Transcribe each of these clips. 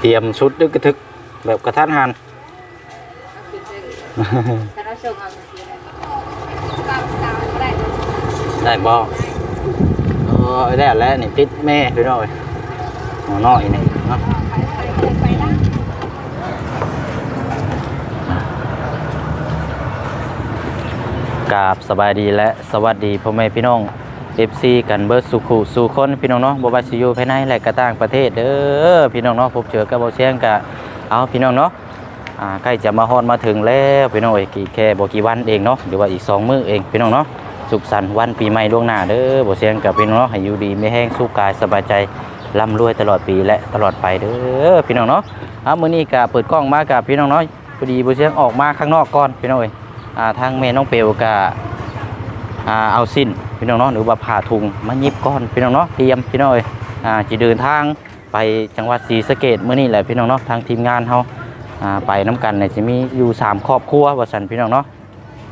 เตรียมชุดดึกกระทึกแบบกระทันหันได้บ่เออได้แล้วนี่ติดแม่พี่น้อยหมอน้อยนี่เนาะไปไปไปไปนะกราบสบายดีและสวัสดีพ่อแม่พี่น้อง FC กันเบิร์ดสุขุสู่คนพี่น้องเนาะบ่ว่าสิอยู่ภายในและก็ต่างประเทศเด้อพี่น้องเนาะพบเจอกับบ่เชียงกะเอาพี่น้องเนาะอ่าใกล้จะมาฮอดมาถึงแล้วพี่น้องเอ้ยกี่แค่บ่กี่วันเองเนาะหรือว่าอีกสองมื้อเองพี่น้องเนาะสุขสันต์วันปีใหม่ล่วงหน้าเด้อบ่เชียงกับพี่น้องเนาะให้อยู่ดีไม่แห้งสู้กายสบายใจร่ำรวยตลอดปีและตลอดไปเด้อพี่น้องเนาะเอามื้อนี้ก็เปิดกล้องมากับพี่น้องเนาะพอดีบ่เชียงออกมาข้างนอกก่อนพี่น้องเอ้ยอ่าทางแม่น้องเปลก็อ่าเอาสิ้น พี่น้องเนาะหรือว่าผ่าถุงมายิบก้อนพี่น้องเนาะเตรียมพี่น้องเอ้ยอ่าจะเดินทางไปจังหวัดศรีสะเกดเมื่อนี้แหละพี่น้องเนาะทางทีมงานเฮาอ่าไปน้กันเนี่ยจะมีอยู่สามครอบครัวว่าสันพี่น้องเนาะ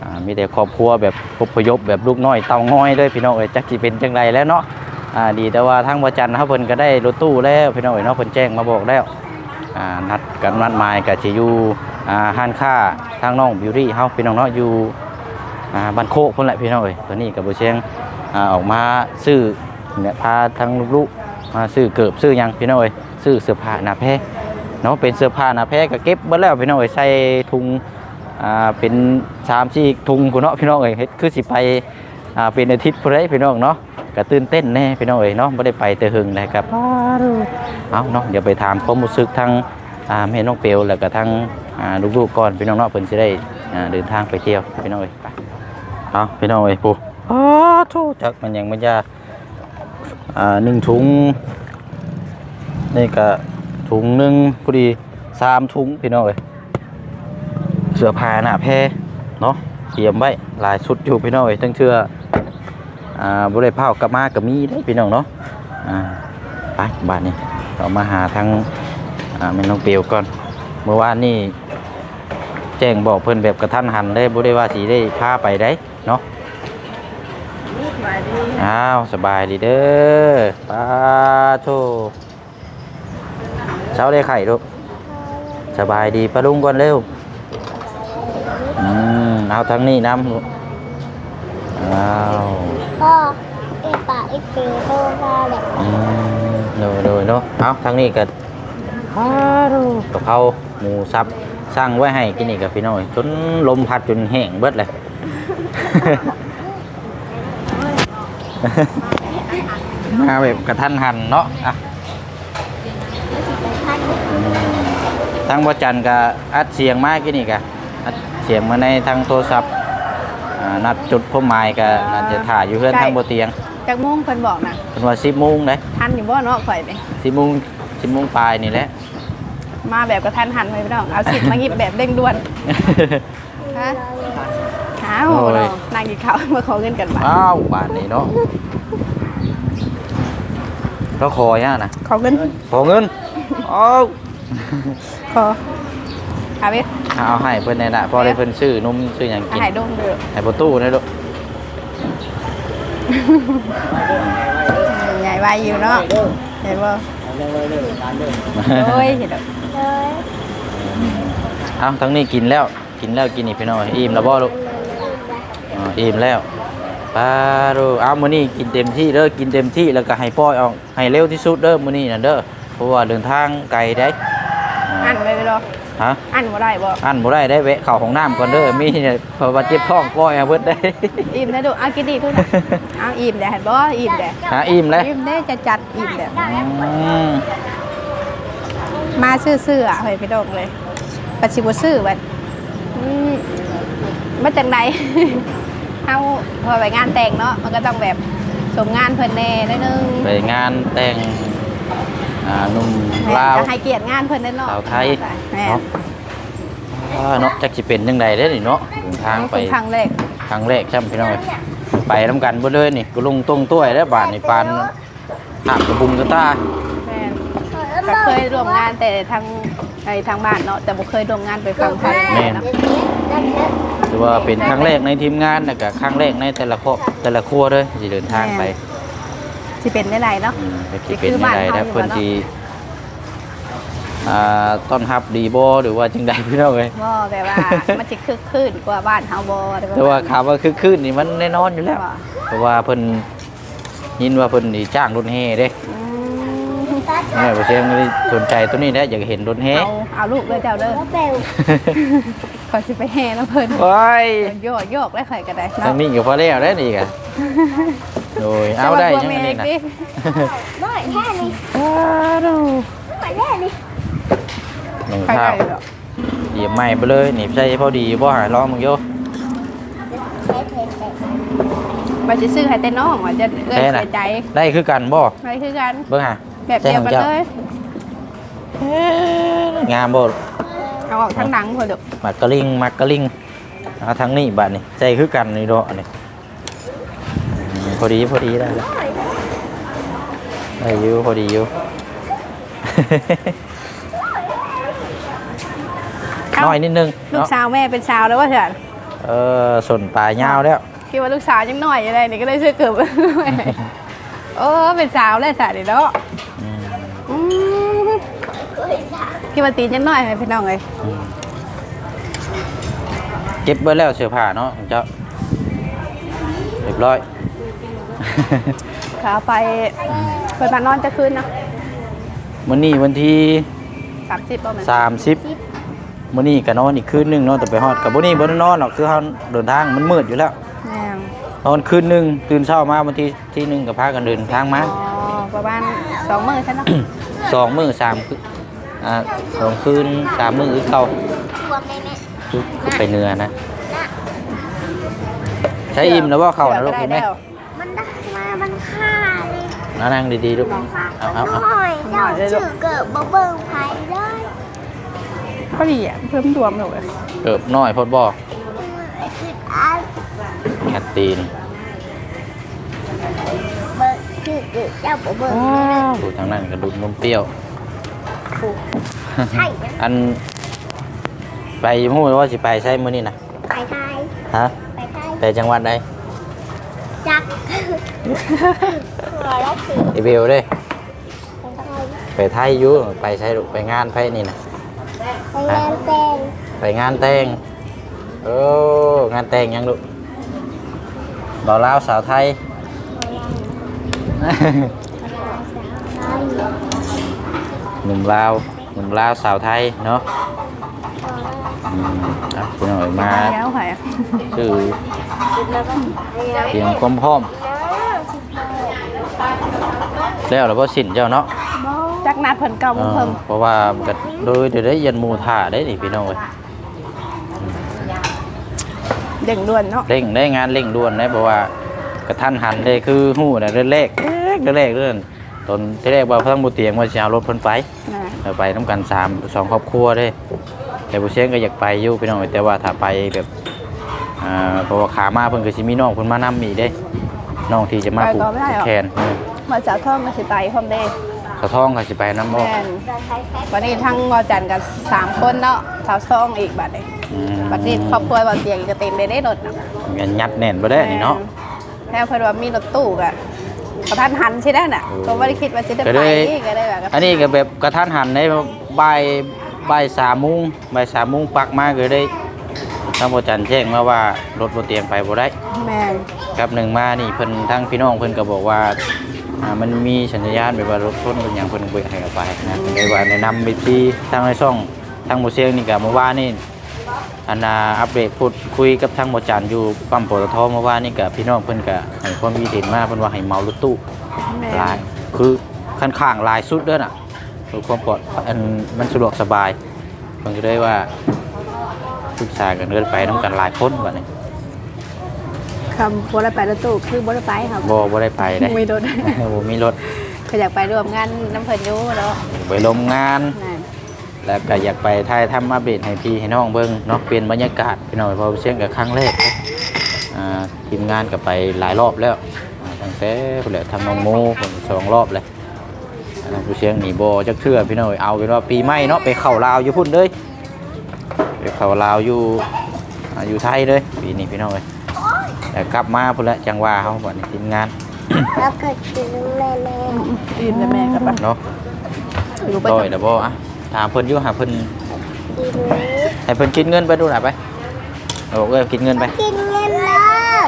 อ่ามีแต่ครอบครัวแบบอพยพแบบลูกน้อยเต่าง้อยเลยพี่น้องเอ้ยจักสิเป็นจังไรแล้วเนาะอ่าดีแต่ว่าทางวัจันทร์เฮาเพิ่นก็ได้รถตู้แล้วพี่น้องเอ้ยเนาะเพิ่นแจ้งมาบอกแล้วอ่านัดกันนัดหมายก็สิอยู่อ่าห้านค้าทางน้องบิวตี้เฮาพี่น้องเนาะอยู่อ่าบ้านโคกคนแหละพี่น้องเอ้ยตัวนี้กับบุเชียง ออกมาซื้อเนี่ยพาทั้งลูกๆมาซื้อเกิบซื้อยังพี่น้อยซื้อเสื้อผ้าหน้าแพรเนาะเป็นเสื้อผ้าหน้าแพรก็เก็บเบิดแล้วพี่น้อยใส่ถุงอ่าเป็นสามสี่ถุงพุ่นเนาะพี่น้องเอ้ยเฮ็ดคือสิไปอ่าเป็นอาทิตย์พุ่นเด้พี่น้องเนาะก็ตื่นเต้นแน่พี่น้องเอ้ยเนาะบ่ได้ไปแต่หึงเลยครับเอาเนาะเดี๋ยวไปถามความรู้สึกทางอ่าแม่น้องเปียวแล้วก็ทางอ่าลูกๆก่อนพี่น้องเนาะเพิ่นสิได้อ่าเดินทางไปเที่ยวพี่น้องเอ้ยไปเอาพี่น้องเอ้ยปู อ้าทูจักมันยังมันยากอ่าหนึ่งถุงนี่ก็ถุงหนึ่งพอดีสามถุงพี่น้องเอ้ยเสื้อผ้าหน้าแพรเนาะเตรียมไว้หลายชุดอยู่พี่น้องเอ้ยตั้งเชื่ออ่าบริเผากลับมากับมีได้พี่น้องเนาะอ่าไปบ้านนี้เรามาหาทางอ่าแม่น้องเปียวก่อนเมื่อวานนี่แจ้งบอกเพิ่อนแบบกระทันหันได้บ่ได้ว่าสิได้พาไปได้เนาะ อ้าวสบายดีเด้อป้าโชเช้าได้ไข่ลูกสบายดีปะลุงก่อนเร็วอืมเอาทางนี้น้ำลูกอ้าวก็ไอ้ป่าไอ้เปโตมาแหละอืมโดยโดยเนาะเอาทางนี้ก็อ้าวกะเพราหมูสับสร้างไว้ให้กินอีกกับพี่น้อยจนลมพัดจนแห้งเบิดเลย มาแบบกระทันหันเนาะอะอืมทางบจันทร์ก็อัดเสียงมากกี่นี่กะอัดเสียงมาในทางโทรศัพท์อ่านัดจุดพ่อไม้ก็น่าจะถ่ายอยู่เพื่อนทางบนเตียงจากโมงเพิ่นบอกนะเป็นว่าสิบโมงเลยทันอยู่บ่เนาะข่อยนี่สิบโมงสิบโมงปลายนี่แหละมาแบบกระทันหันไปพี่น้องเอาสิมาหยิบแบบเร่งด่วนฮะอ้าวโอ้ยเนาะนางกินข้าวมาขอเงินกันบ้านอ้าวบาทนี้เนาะแล้วคอย่านะขอเงินขอเงินอ้าวขอเอาไปเอาให้เพิ่นในน่ะพอได้เพิ่นซื้อนมซื้อหยังกินหายดงเด้อให้ประตูนี่ลูกใหญ่ไวอยู่เนาะเห็นบ่โอ้ยเห็นดอกเลยเอาทั้งนี้กินแล้วกินแล้วกินอีกพี่น้อยอิ่มแล้วบ่ลูก อ๋ออิ่มแล้วปลาดูเอามื้อนี้กินเต็มที่เด้อกินเต็มที่แล้วก็ให้ป้อยเอาให้เร็วที่สุดเด้อมื้อนี้น่ะเด้อเพราะว่าเดินทางไกลได้อันไปไปรอฮะอันบ่ได้บ่อันบ่ได้ได้แวะเข้าห้องน้ำก่อนเด้อมีเนี่ยเพราะว่าเจ็บท้องป้อยเอาเบิดได้อิ่มได้ดูเอากินดีทุกนะเอาอิ่มเด้เห็นบ่อิ่มเด้หาอิ่มแล้วอิ่มเด้จะจัดอิ่มเด้อืมมาซื่อๆอะเฮ้ยพี่ดงเลยปัจจิบซื่อบัดอืมมาจากไหน เฮาพอไปงานแต่งเนาะมันก็ต้องแบบสมงานเพิ่นแน่นิดนึงไปงานแต่งอ่าหนุ่มลาวจะให้เกียรติงานเพิ่นได้เนาะสาวไทย แม่เนาะอ่าเนาะจักสิเป็นจังไดเด้อนี่เนาะเดินทางไปเป็นครั้งแรกครั้งแรกใช่ไหมพี่น้อยไปนํกันเบ่เลยนี่กูลงตรงต้วยแล้วบาดนี่ปานหามกระบุงกระตาแม่นก็เคยร่วมงานแต่ทางไอ้ทางบ้านเนาะแต่บ่เคยร่วมงานไปฟังไทยแม่นเนาะ ถือว่าเป็นครั้งแรกในทีมงานแล้วก็ครั้งแรกในแต่ละครอบแต่ละครัวเลยสิเดินทางไปสิเป็นได้ไรเนาะอืมไปสิเป็นจังไดแล้วเพิ่นสิอ่าต้อนรับดีบ่หรือว่าจังใดพี่น้องเอ้ยบ่แบบว่ามันจะคึกคืนกว่าบ้านเฮาบ่อะไรประมณแต่ว่าข่าวว่าคือคืนนี่มันแน่นอนอยู่แล้วบ่เพราะว่าเพิ่นยินว่าเพิ่นนี่จ้างรถแห่เด้อืมแม่บ่เสียงเลยสนใจตัวนี้แหละอยากเห็นรถแห่เอาเอาลูกเลยเจ้าเด้อ แล้วเบลก่อนสิไปแห่แล้วเพิ่นโอ้ยโยกโยกได้ข่อยก็ได้ทางนี้ก็พอแล้วได้นี่กะโดยเอาได้ยังไงนี่นะบ่อยแค่นี้อ้าวดูบ่อยแค่นี้หนึ่งใครข้าวๆเหรอเหยียบใหม่ไปเลยหนีบใส่พอดีบ่หายล้อมึงโยเผ็ดเผ็ดเผ็ดว่าจะซื้อให้แต่น้องว่าจะเอื้อยแท้น่ะเสียใจได้คือกันบ่อะไรคือกันเบิ่งหาแบบเดียวกันเลยงามบ่ เอาออกทั้งหนังพอเด้อมักกะลิงมักกะลิงเอาทางนี้บัดนี้ใจคือกันนี่ดอกอันนี้อืมพอดีพอดีได้แล้วได้อยู่พอดีอยู่น้อยนิดนึงลูกเนาะสาวแม่เป็นสาวแล้วว่าเถอะเออส่วนปลายยาวแล้วคิดว่าลูกสาวยังน้อยอยู่เลยนี่ก็เลยซื้อเกือบโอ้เป็นสาวแล้วสาวเดี๋ยว คิดว่าตีนยังน้อยไหมพี่น้องเอ้ยอืมเก็บไว้แล้วเสื้อผ้าเนาะเจ้าเรียบร้อย ขาไปเปิดมานอนจะคืนเนาะวันนี้วันที่สามสิบประมาณสามสิบมื้อนี้ก็นอนอีกคืนหนึงเนาะแต่ไปฮอดกับบ่นี้บ่ได้นอนหรอกคือเฮาเดินทางมันมืดอยู่แล้วแม่งนอนคืนหนึงตื่นเช้ามาวันที่ที่หนึงก็พากันเดินทางมาอ๋อประมาณสองมื้อใช่เนาะสองมื้อสามคืน อ่าสองคืนสามมื้อคือเก่าบวมแม่แม่คือคือไปเหนือนะใช้อิ่มแล้วบ่เข้านะลูกได้เห็นไหมแล้วมันได้มามันฆ่าเลยนั่งนั่งดีๆลูกค่ะเอาเอาเอาหน่อยเจ้าชื่อเกิดบ่เบิ่งไผได้ก็ดีอะเพิ่มดวงหนูเลยเกิบน้อยพดบ่คืออันแคตตีนเบิ่งชื่อเกิดเจ้าบ่เบิ่งดูทางนั้นก็ดูดนมเปรี้ยว ใช่นะอัน ไปฮู้ว่าสิไปใช้มื้อนี้นะไปไทยฮะ ไปไทยไปจังหวัดใดจักหัวแล้วสิอีเบลเด้ไปไทยไปไทยอยู่ไปใช้ลูกไปงานไผนี่นะไปงานแต่งไปงานแต่งโอ้งานแต่งยังลูกบ่าวลาวสาวไทย หนุ่มลาวหนุ่มลาวสาวไทยเนาะอืมอะพี่น้อยมาแล้วค่ะชื่อเตรียมความพร้อม แล้วเราก็สินเจ้าเนาะจักนัดเพิ่นเก่าเออเพิ่มเพราะว่าก็โดยเดี๋ยวได้ยันหมูถ่าได้นี่พี่น้องเอ้ยเด่งด่วนเนาะเร่งได้งานเร่งด่วนได้เพราะว่ากระทันหันเลยคือหู้นะเรื่องแรกเรื่องแรกเรื่อง ตอนที่แรกว่าเพิ่งบุเตียงว่าจะเอารถเพิ่นไปนะเอาไปน้ำกันสามสองครอบครัวเด้ แต่ผู้เชี่ยงก็อยากไปอยู่พี่น้องแต่ว่าถ้าไปแบบอ่าเพราะว่าขามาเพิ่นก็สิมีน้องเพิ่นมานำอีกเด้ น้องที่จะมาปลูกแคนอืมมาจากท่องมาสิไตพร้อมเด้สะท้องก็สิไปน้ำบ่แม่นวันนี้ทั้งงอจันทร์กันสามคนเนาะสาวซองอีกบัดนี้อืมบัดนี้ครอบครัวบ่เตียงอีกก็เต็มเลยได้รถน่ะงันยัดแน่นบ่ได้นี่เนาะแม่เพิ่นว่ามีรถตู้กะ กระทันหันใช่ได้น่ะโอ้ก็บ่ได้คิดว่าจะได้ก็ไปได้ก็ได้แบบอันนี้ก็แบบกระทันหันในบ่ายบ่ายสามโมงบ่ายสามโมงปักมาก็ได้ทางบ่จันแจ้งมาว่ารถบ่เตียงไปบ่ได้แม่นครับหนึ่งมานี่เพิ่นทั้งพี่น้องเพิ่นก็บอกว่าอ่ามันมีสัญญาณแบบว่ารถชนเป็นหยังเพิ่นเบิกให้เอาไปนะเพิ่นเลยว่าแนะนำไปที่ทางในช่องทางหมู่เสียงนี่ก็เมื่อวานนี่ อันน่ะอัปเดตพูดคุยกับทางหมอจันอยู่ปั๊มปตทเมื่อวานนี่ก็พี่น้องเพิ่นก็ให้ความคิดเห็นมาเพิ่นว่าให้เมารถตู้แม่ลายคือค่อนข้างหลายสุดเด้อน่ะเพื่อความปลอดอันมันสะดวกสบายเพิ่นก็เลยว่าปรึกษากันเดินไปนํกันหลายคนบัดนี้คำบ่ได้ไปรถตู้คือบ่ได้ไปครับบ่บ่ได้ไปได้ไม่โดนบ่มีรถก็อยากไปร่วมงานน้ำเพิ่นอยู่เนาะไปลมงานนั่น แล้วก็อยากไปถ่ายทำอัปเดตให้พี่ให้น้องเบิ่งเนาะเปลี่ยนบรรยากาศพี่น้องเพราะเชียงกับครั้งแรกอ่าทีมงานก็ไปหลายรอบแล้วอ่าตั้งแต่พุ่นแหละทำน้องโมผมสองรอบเลยอันนั้นผู้เชียงหนีโบจักเชื่อพี่น้องเอาเป็นว่าปีใหม่เนาะไปเข้าลาวอยู่พุ่นเลยไปเข้าลาวอยู่อ่าอยู่ไทยเลยปีนี้พี่น้องเลยแต่กลับมาพุ่นละจังหวะเขาบ่นทีมงานแล้วก็กินแม่แม่อิ่มแล้วแม่ก็ไปเนาะอยู่ไปต้อกัยบเดบอะ ถามเพิ่นอยู่หาเพิ่นดีรู้ให้เพิ่นคิดเงินไปดูหน่อยไปโอ้เอ้ยคิดเงินไปกินเงินแล้วเลย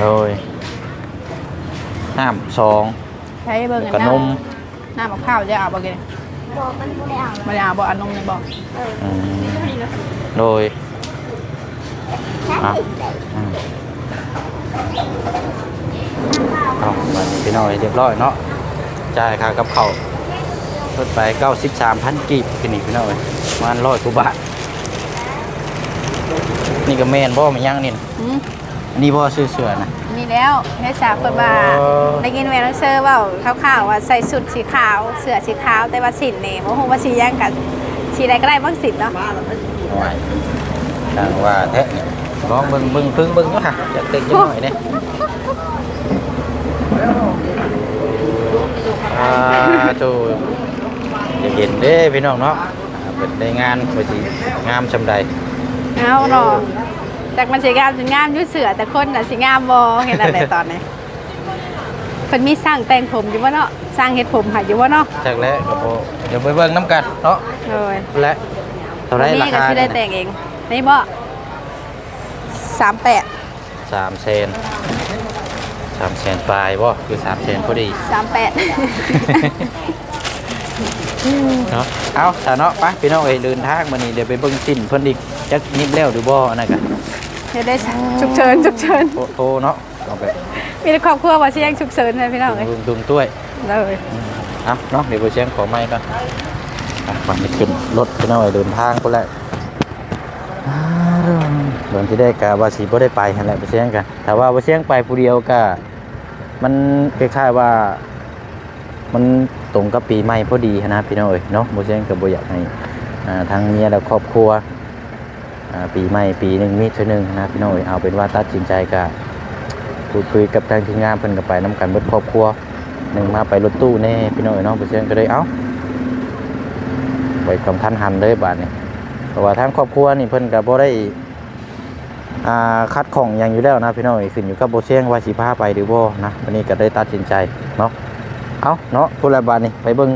โดยน้ำสองใช้เบิ่งแล้วกันก็นมน้ำมะพร้าวจะเอาบ่กินบอกมันไม่ได้เอาบ่ได้เอาบ่เอานมเลยบ่อืมโดยถ้าอะติดใจอืมเอาบัดนี้พี่น้อยเรียบร้อยเนาะ จ่ายค่ากับข้าวเพิ่นไป93,000กีบพี่นี่พี่น้อยประมาณ100กว่าบาท นี่ก็แม่นบ่มันยังนี่น่ะอืมนี่บ่ซื้อเสื้อนะมีแล้วเฮ็ดจากคนว่าโอ้ได้ยินแม่น้องเชอร์เว้าคร่าวๆว่าใส่สุดสีขาวเสื้อสีขาวแต่ว่าสินนี่บ่ฮู้ว่าสีหยังกันสีใดก็ได้บ่สินเนาะเอาไว้ทางว่าแท้นี่ลองเบิ่งเบิ่งพึ่งเบิ่งอยู่ค่ะจะเต็กจังหน่อยเด้อ่าโตจะเห็นเด้พี่น้องเนาะอ่าเป็นได้งานว่าสิงามชำใดเอาเนาะจากมันสิงามสิงามอยู่เสื้อแต่คนน่ะสิงามบ่เห็นอะไรตอนนี้เพิ่นมีสร้างแต่งผมอยู่บ่เนาะสร้างเฮ็ดผมให้อยู่บ่เนาะจักแล้วก็บ่เดี๋ยวไปเบิ่งน้ำกันเนาะโอ้ยและเท่าไหรรานี่ก็คาสิได้แต่งเองนี่บ่38สามเซน สามเซนปลายบ่คือสามเซนพอดี38เนาะเอาสาเนาะไปพี่น้องเอ้ยเดินทางมานี่เดี๋ยวไปเบิ่งสิ้นเพิ่นอีกจักนิบแล้วหรือบ่อันนั้นก็เดี๋ยวได้ฉุกเฉินฉุกเฉินโทรโทรเนาะเอาไปมีแต่ครอบครัวว่าสิยังฉุกเฉินเลยพี่น้องเอ้ยดุมดุมต้วยเลยเอาเนาะเดี๋ยวไปเชียงขอไม้ก่อนอะก่อนจะขึ้นรถพี่น้องเอ้ยเดินทางพุ่นแหละอ่าเดี๋ยวที่ได้กะว่าสิบ่ได้ไปหั่นแหละไปเชียงกันแต่ว่าไปเชียงไปผู้เดียวก็มันคล้ายๆว่า มันตรงกับปีใหม่พอดีนะพี่น้องเอ้ยเนาะบ่เชียงก็บ่อยากให้อ่ทางเมียและครอบครัวปีใหม่ปีหนึ่งมีเท่านึงนะพี่น้องเอ้ยเอาเป็นว่าตัดสินใจก็พูดคุยกับทางทีมงานเพิ่นก็ไปนํกันเบิดครอบครัวหนึ่งมาไปรถตู้แน่พี่น้องเอ้ยเนาะบ่เชียงก็เลยเอ้าไว้กำทันหันเลยบาดนี้ เพราะว่าทางครอบครัวนี่เพิ่นก็บ่ได้คัดของหยังอยู่แล้วนะพี่น้องเอ้ยขึ้นอยู่กับโบเชียงว่าสิพาไปหรือบ่นะวันนี้ก็ได้ตัดสินใจเนาะเอาเนาะพูดอะไรบาดนี่ไปเบิ่ง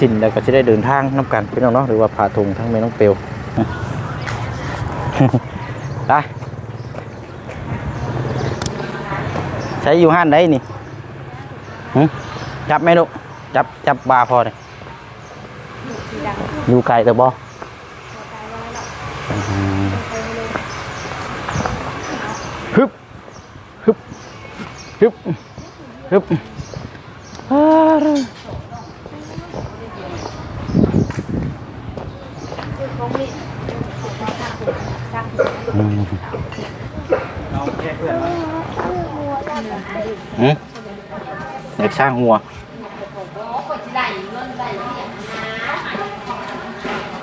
สินแล้วก็จะได้เดินทางน้ำกันพี่น้องเนาะหรือว่าพาทุงทั้งเมน้องเปียวได้ใช้อยู่ห้านได้นี่จับไหมลูกจับจับ บาพอเลยอยู่ไกลแต่บ่ ฮึบฮึบฮึบฮึบอืมอืมอยากสร้างหัว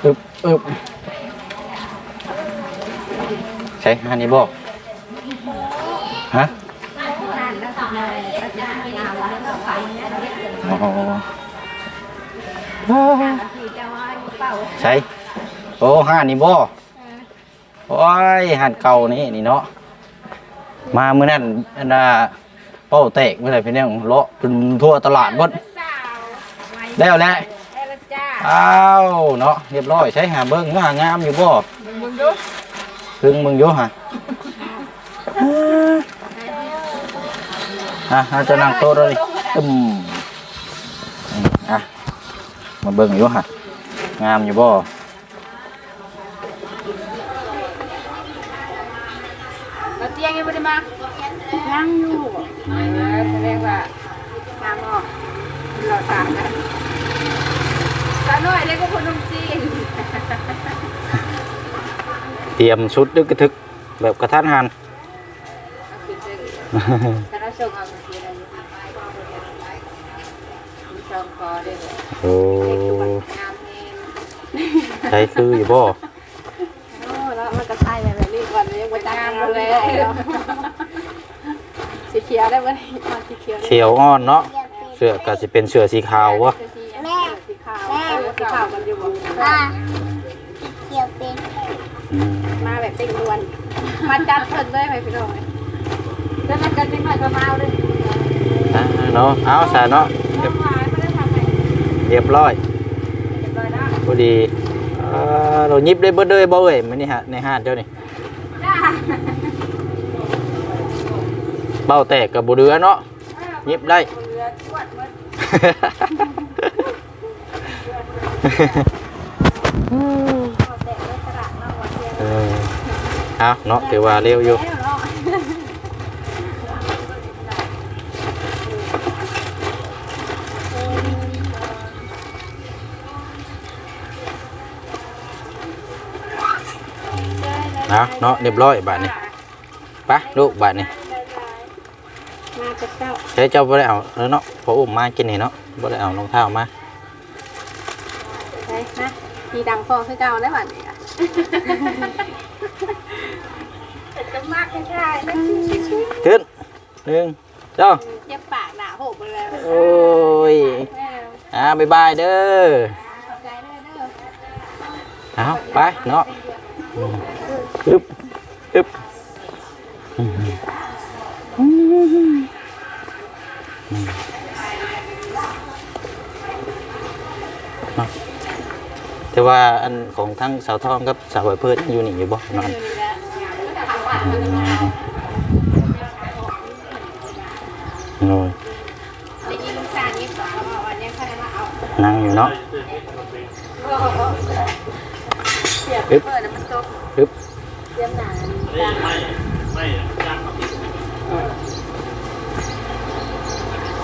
อึบอึบ ใช่อันนี้บอกฮะอ๋อใช่โอ้ห้านี่บ่โอ้ยหันเก่านี่นี่เนาะมาเมื่อนั้นอันน่ะเป้าแตกเมื่อไหร่พี่น้องเลาะจนทั่วตลาดหมดแล้วแหละอ้าวเนาะเรียบร้อยใช้หาเบิ้งว่าหางามอยู่บ่พึ่งมึงอยู่ฮะอะอาจะนั่งโต๊ะเลยตึมอืมอะมาเบิ้งอยู่ฮะงามอยู่บ่แล้วเตียงยังไม่ได้ มายังอยู่เออแสดงว่าน้ำออกเราตามนะตาหน่อยเลยก็คนนุ่มจีน เตรียมชุดดึกกระทึกแบบกระทันหันโอ้ใช้คืออยู่บ่แล้วมันก็ใช่เลยแบบนี้ก่อนเลยวันงามเลยสีเขียวได้ไหมมาสีเขียวเขียวอ่อนเนาะเสื้อก็สิเป็นเสื้อสีขาววะแม่สีขาวสีขาวมันอยู่บนป้าเกี่ยวเป็น มมาแบบติ่งล้วน มาจัดเพิ่นเลยไปพี่น้องแล้วมันกันจริงหน่อยก็มาเอาเลยอะเนาะเอาซะเนาะเดี๋ยวหวานไปเรียบร้อยพอดีเอ่อเรายิบได้เบิดเลยบ่เอ้ยมันนี่ฮะในห้านเจ้านี่เบ้าแตกกับบุเรือเนาะยิบได้เออเอาเนาะถือว่าเร็วอยู่นะเนาะเรียบร้อยบาทนี้ไปลูกบาทนี้ใช้เจ้าบ่ได้เอาแล้วเนาะพออุ้มมากินนี่เนาะบ่ได้เอารองเท้ามาไปนะทีดังพองคือเก่าได้บัดนี้ อะจะมากไม่ใช่นะขึ้นหนึ่งสองเจ็บปากหนาโหกไปเลยโอ้ยอ่าบ๊ายบายเด้อขอบใจด้วยเด้อเอาไปเนาะอืมอึ๊บอึ๊บอืมอืมเนาะแต่ว่าอันของทั้งสาวทองกับสาวไหวเพื่อนอยู่นี่อยู่บ่นอนอยู่ โน่นได้ยิงซานยิงเสาวันนี้ใครมาเอานั่งอยู่เนาะเสียบอึ๊บปึ๊บเสียมหนา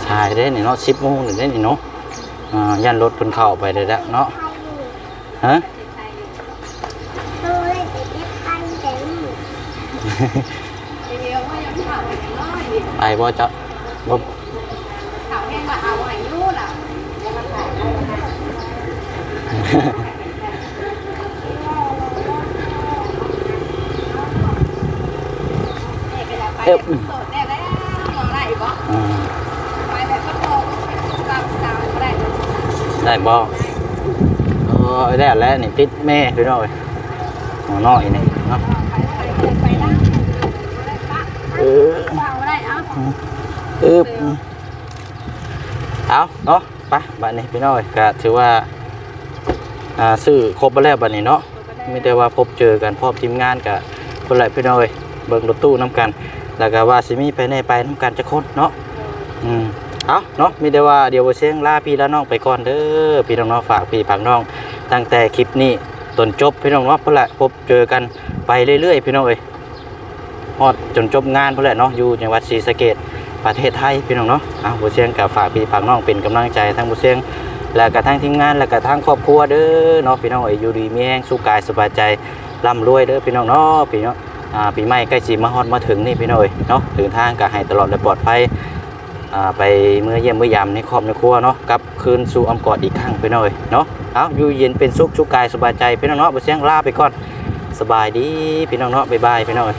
ชายได้นี่ยเนาะสิบโมงหรือได้นี่ยเนาะอ่ายันรถเพิ่นเข้าไปได้แล้วเนาะฮะ โอ้ยเจ็บอันเต็ม เดียวว่ายังข่าวอย่างน้อยดิไปบ่เจ้าบ่ข่าวแห้งว่าเอาอายุล่ะยังมาถ่ายเนี่ยไปแล้วไปแบบโสดเนี่ยแล้วรอได้บ่อืมไปแบบก็โตกับสาวได้เลยได้บ่เออได้แล้วนี่ติดแม่พี่น้อยหัวน้อยนี่เนาะ ไปไปไปไปได้ได้ปะ เออ วางได้เอ้า อึบเอาเนาะไปบัดนี้พี่น้อยก็ถือว่าอ่าซื้อครบไปแล้วบัดนี้เนาะมีแต่ว่าพบเจอกันพร้อมทีมงานกับคนหลพี่น้อยเบิ่งรถตู้น้ำกัน แล้วก็ว่าสิมีไปในไปน้ำกันจะคนเนาะอืมเอาเนาะมีแต่ว่าเดี๋ยวบ่เสียงลาพี่และน้องไปก่อนเด้อพี่น้องเนาะฝากพี่ฝากน้อง ตั้งแต่คลิปนี้จนจบพี่น้องเนาะเพื่อแหละพบเจอกันไปเรื่อยๆพี่น้องเอ้ยฮอดจนจบงานเพื่อแหละเนาะอยู่จังหวัดศรีสะเกษ ประเทศไทยพี่น้องเนาะเอาบ่เสียงกับฝากพี่ฝากน้องเป็นกำลังใจทั้งบ่เสียงแล้วก็ทั้งทีมงานแล้วก็ทั้งครอบครัวเด้อเนาะพี่น้องเอ้ยอยู่ดีมีแรงสุขกายสบายใจร่ำรวยเด้อพี่น้องเนาะพี่น้องอ่าปีใหม่ใกล้สิมาฮอดมาถึงนี่พี่น้อยเนาะถึงทางก็ให้ตลอดและปลอดภัยอ่าไปเมื่อเยี่ยมเมื่อยามในครอบในครัวเนาะกลับคืนสู่อ้อมกอดอีกครั้งพี่น้อยเนาะเอาอยู่เย็นเป็นสุขสุขกายสบายใจพี่น้องเนาะบ่เสียงลาไปก่อนสบายดีพี่น้องเนาะบ๊ายบายพี่น้อย